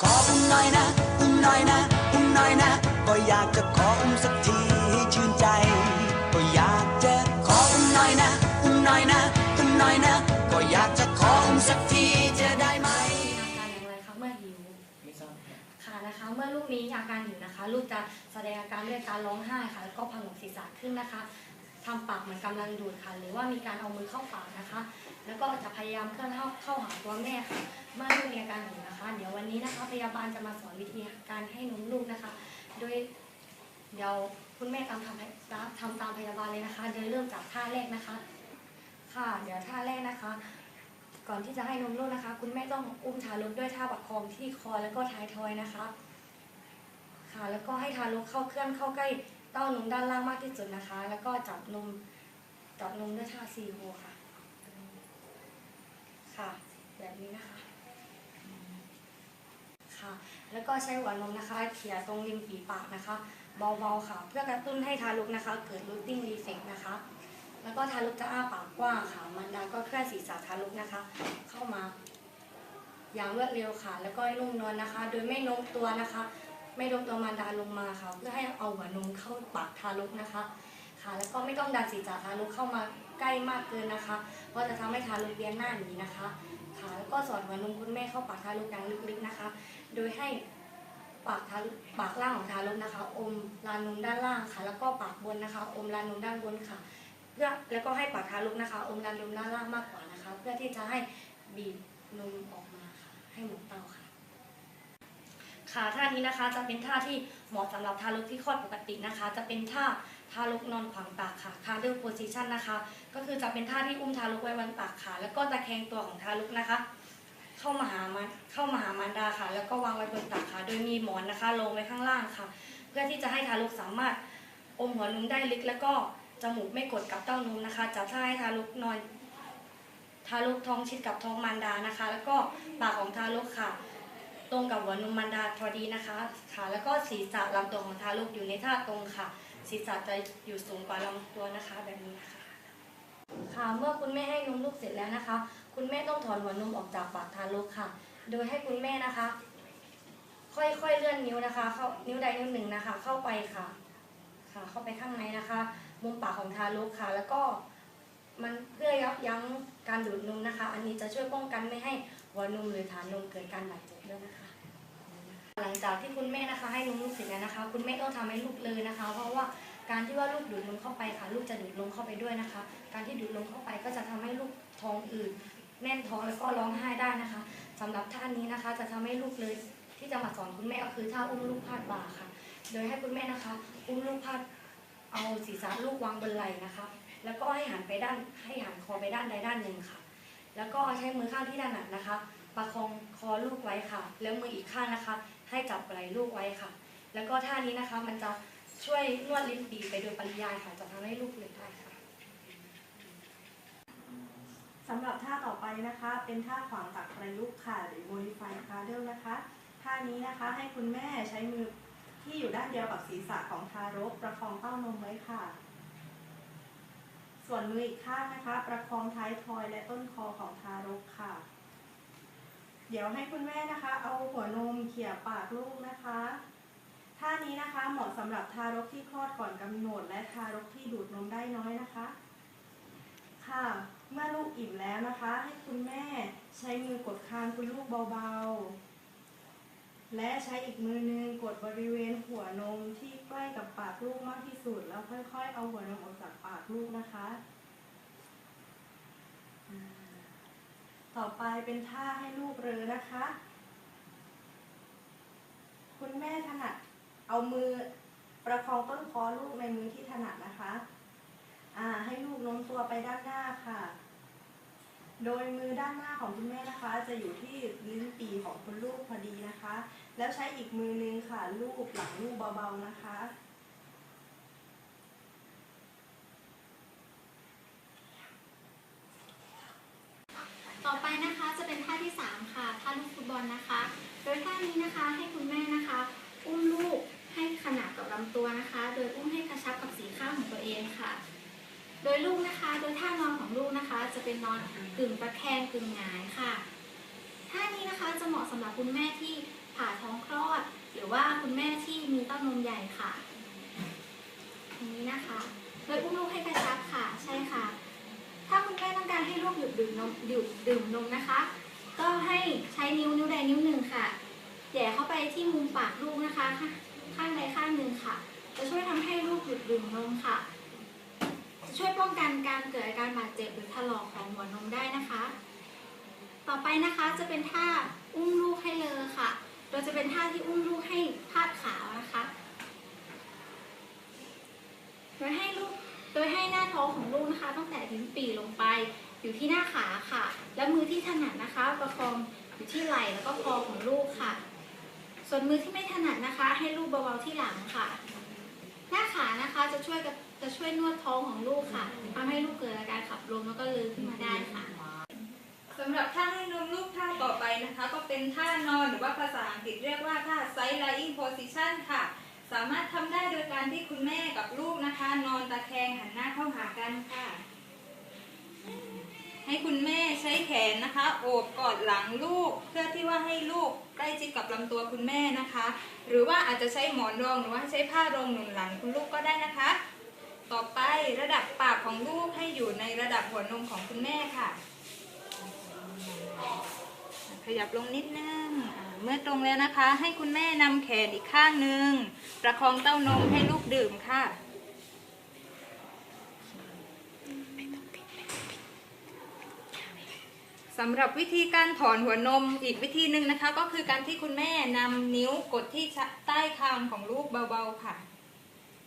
ขออุ้มหน่อยนะ อุ้มหน่อยนะ อุ้มหน่อยนะ ก็อยากจะขออุ้มสักทีให้ชื่นใจ ก็อยากจะขออุ้มหน่อยนะ อุ้มหน่อยนะ อุ้มหน่อยนะ ก็อยากจะขออุ้มสักทีจะได้ไหม อาการอย่างไรคะเมื่อหิว ไม่ทราบครับค่ะนะคะ เมื่อลูกนี้อาการหิวนะคะ ลูกจะแสดงอาการด้วยการร้องไห้ค่ะ แล้วก็พังหนวกศีรษะขึ้นนะคะทำปากเหมือนกำลังดูดค่ะ หรือว่ามีการเอามือเข้าปากนะคะ แล้วก็จะพยายามเคลื่อนเข้าเข้าหาตัวแม่ค่ะ เมื่อลูกมีอาการหิวนะคะ เดี๋ยววันนี้นะคะ พยาบาลจะมาสอนวิธีการให้นมลูกนะคะ โดยเดี๋ยวคุณแม่ตามทำทำตามพยาบาลเลยนะคะ โดยเริ่มจากท่าแรกนะคะ ค่ะ เดี๋ยวท่าแรกนะคะ ก่อนที่จะให้นมลูกนะคะ คุณแม่ต้องอุ้มทารกด้วยท่าประคองที่คอแล้วก็ท้ายทอยนะคะ ค่ะ แล้วก็ให้ทารกเข้าเคลื่อนเข้าใกล้เต้านมด้านล่างมากที่สุดนะคะ แล้วก็จับนมจับนมด้วยท่าซีโฮค่ะ ค่ะ แบบนี้นะคะ ค่ะ แล้วก็ใช้หัวนมนะคะ เขี่ยตรงริมฝีปากนะคะ เบาๆค่ะ เพื่อกระตุ้นให้ทารกนะคะ เกิดรูทติ้งรีเฟกนะคะ แล้วก็ทารกจะอ้าปากกว้างค่ะ มันดาก็เคลื่อนศีรษะทารกนะคะ เข้ามา อย่างรวดเร็วค่ะ แล้วก็ให้นุ่มนวลนะคะ โดยไม่โน้มตัวนะคะ ไม่โน้มตัวมันดาลงมาค่ะ เพื่อให้เอาหัวนมเข้าปากทารกนะคะค่ะแล้วก็ไม่ต้องดันศีรษะทารกเข้ามาใกล้มากเกินนะคะ เพราะจะทำให้ทารกเบี้ยนหน้าหนีนะคะ เท้าก็สอดหัวนมคุณแม่เข้าปากทารกอย่างลึกๆนะคะ โดยให้ปากทารปากล่างของทารกนะคะ อมลานนมด้านล่างค่ะ แล้วก็ปากบนนะคะ อมลานนมด้านบนค่ะ เพื่อแล้วก็ให้ปากทารกนะคะ อมลานนมด้านล่างมากกว่านะคะ เพื่อที่จะให้บีบนมออกมาค่ะ ให้หมดเต้าค่ะ ค่ะท่านี้นะคะจะเป็นท่าที่เหมาะสำหรับทารกที่คลอดปกตินะคะ จะเป็นท่าทารกนอนขวางปากค่ะ cradle position นะคะ ก็คือจะเป็นท่าที่อุ้มทารกไว้บนปากค่ะ แล้วก็ตะแคงตัวของทารกนะคะ เข้ามาหามันเข้ามาหามารดาค่ะ แล้วก็วางไว้บนตักค่ะ โดยมีหมอนนะคะลงไว้ข้างล่างค่ะ เพื่อที่จะให้ทารกสามารถอมหัวนมได้ลึก แล้วก็จมูกไม่กดกับเต้านมนะคะ จะท่าให้ทารกนอนทารกท้องชิดกับท้องมารดานะคะ แล้วก็ปากของทารกค่ะ ตรงกับหัวนมมารดาพอดีนะคะค่ะแล้วก็ศีรษะลำตัวของทารกอยู่ในท่าตรงค่ะ ศีรษะจะอยู่สูงกว่าลำตัวนะคะแบบนี้ค่ะค่ะเมื่อคุณแม่ให้นมลูกเสร็จแล้วนะคะ คุณแม่ต้องถอนหัวนมออกจากปากทารกค่ะ โดยให้คุณแม่นะคะ ค่อยๆเลื่อนนิ้วนะคะ เข้านิ้วใดนิ้วหนึ่งนะคะ เข้าไปค่ะ ค่ะ เข้าไปข้างในนะคะ มุมปากของทารกค่ะ แล้วก็มันเพื่อยับยั้งการดูดนมนะคะ อันนี้จะช่วยป้องกันไม่ให้ หัวนมหรือฐานนมเกิดการบาดเจ็บด้วยนะคะ หลังจากที่คุณแม่นะคะให้นมลูกเสร็จแล้วนะคะ คุณแม่ต้องทำให้ลูกเลยนะคะ เพราะว่าการที่ว่าลูกดูดนมเข้าไปค่ะ ลูกจะดูดนมเข้าไปด้วยนะคะ การที่ดูดนมเข้าไปก็จะทำให้ลูกท้องอืดแน่นท้องแล้วก็ร้องไห้ได้นะคะสำหรับท่านี้นะคะ จะทำให้ลูกเลยที่จะมาสอนคุณแม่ก็คือท่าอุ้มลูกพาดบ่าค่ะ โดยให้คุณแม่นะคะ อุ้มลูกพาดเอาศีรษะลูกวางบนไหล่นะคะ แล้วก็ให้หันไปด้านให้หันคอไปด้านใดด้านหนึ่งค่ะ แล้วก็ใช้มือข้างที่ถนัดนะคะ ประคองคอลูกไว้ค่ะ แล้วมืออีกข้างนะคะ ให้จับไหล่ลูกไว้ค่ะ แล้วก็ท่านี้นะคะมันจะช่วยนวดลิ้นปีไปโดยปริยายค่ะ จะทำให้ลูกเลยได้ค่ะสำหรับท่าต่อไปนะคะ เป็นท่าขวางตักประยุกต์ค่ะ หรือ modify cradle นะคะ ท่านี้นะคะให้คุณแม่ใช้มือที่อยู่ด้านเดียวกับศีรษะของทารกประคองเต้านมไว้ค่ะ ส่วนมืออีกข้างนะคะ ประคองท้ายทอยและต้นคอของทารกค่ะ เดี๋ยวให้คุณแม่นะคะ เอาหัวนมเขี่ยปากลูกนะคะท่านี้นะคะเหมาะสำหรับทารกที่คลอดก่อนกำหนด และทารกที่ดูดนมได้น้อยนะคะ ค่ะ เมื่อลูกอิ่มแล้วนะคะ ให้คุณแม่ใช้มือกดคางคุณลูกเบาๆ และใช้อีกมือนึงกดบริเวณหัวนมที่ใกล้กับปากลูกมากที่สุด แล้วค่อยๆ เอาหัวนมออกจากปากลูกนะคะ ต่อไปเป็นท่าให้ลูกเรือนะคะ คุณแม่ถนัดเอามือประคองต้นคอลูกในมือที่ถนัดนะคะอ่าให้ลูกโน้มตัวไปด้านหน้าค่ะ โดยมือด้านหน้าของคุณแม่นะคะ จะอยู่ที่ลิ้นปีของคุณลูกพอดีนะคะ แล้วใช้อีกมือนึงค่ะ ลูบหลังลูกเบาๆนะคะ ต่อไปนะคะจะเป็นท่าที่ 3 ค่ะท่าลูกฟุตบอลนะคะ โดยท่านี้นะคะให้คุณแม่นะคะ อุ้มลูกให้ขนาดกับลำตัวนะคะ โดยอุ้มให้กระชับกับสีข้างของตัวเองค่ะ โดยลูกนะคะ โดยท่านอนของลูกนะคะ จะเป็นนอนกึ่งตะแคงกึ่งหงายค่ะท่านี้นะคะจะเหมาะสำหรับคุณแม่ที่ ผ่าท้องคลอด หรือว่าคุณแม่ที่มีเต้านมใหญ่ค่ะอย่างนี้นะคะโดยอุ้มลูกให้กระชับค่ะใช่ค่ะ ถ้าคุณแม่ต้องการให้ลูกหยุดดื่มนมหยุดดื่มนมนะคะ ก็ให้ใช้นิ้วนิ้วใดนิ้วหนึ่งค่ะแย่เข้าไปที่มุมปากลูกนะคะ ข้างใดข้างหนึ่งค่ะ จะช่วยทำให้ลูกหยุดดื่มนมค่ะจะช่วยป้องกันการเกิดอาการบาดเจ็บหรือถลอกของหัวนมได้นะคะ ต่อไปนะคะจะเป็นท่าอุ้มลูกให้เลอค่ะ โดยจะเป็นท่าที่อุ้มลูกให้พาดขาวนะคะโดยให้ลูกโดยให้หน้าท้องของลูกนะคะ ตั้งแต่ลิ้นปี่ลงไปอยู่ที่หน้าขาค่ะ และมือที่ถนัดนะคะ ประคองอยู่ที่ไหล่แล้วก็คอของลูกค่ะ ส่วนมือที่ไม่ถนัดนะคะ ให้ลูกเบาๆที่หลังค่ะ หน้าขานะคะจะช่วยกับจะช่วยนวดท้องของลูกค่ะทำให้ลูกเกิด ว่าภาษาอังกฤษเรียกว่าท่า side lying position ค่ะ สามารถทำได้โดยการที่คุณแม่กับลูกนะคะ นอนตะแคงหันหน้าเข้าหากันค่ะ ให้คุณแม่ใช้แขนนะคะ โอบกอดหลังลูก เพื่อที่ว่าให้ลูกใกล้ชิดกับลำตัวคุณแม่นะคะ หรือว่าอาจจะใช้หมอนรองหรือว่าใช้ผ้ารองหนุนหลังคุณลูกก็ได้นะคะ ต่อไประดับปากของลูกให้อยู่ในระดับหัวนมของคุณแม่ค่ะขยับลงนิดนึง เมื่อตรงแล้วนะคะ ให้คุณแม่นำแขนอีกข้างหนึ่งประคองเต้านมให้ลูกดื่มค่ะสำหรับวิธีการถอนหัวนมอีกวิธีหนึ่งนะคะ ก็คือการที่คุณแม่นำนิ้วกดที่ใต้คางของลูกเบาๆค่ะ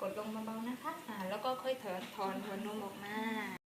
กดลงเบาๆนะคะอ่าแล้วก็ค่อยถอนถอนหัวนมออกมา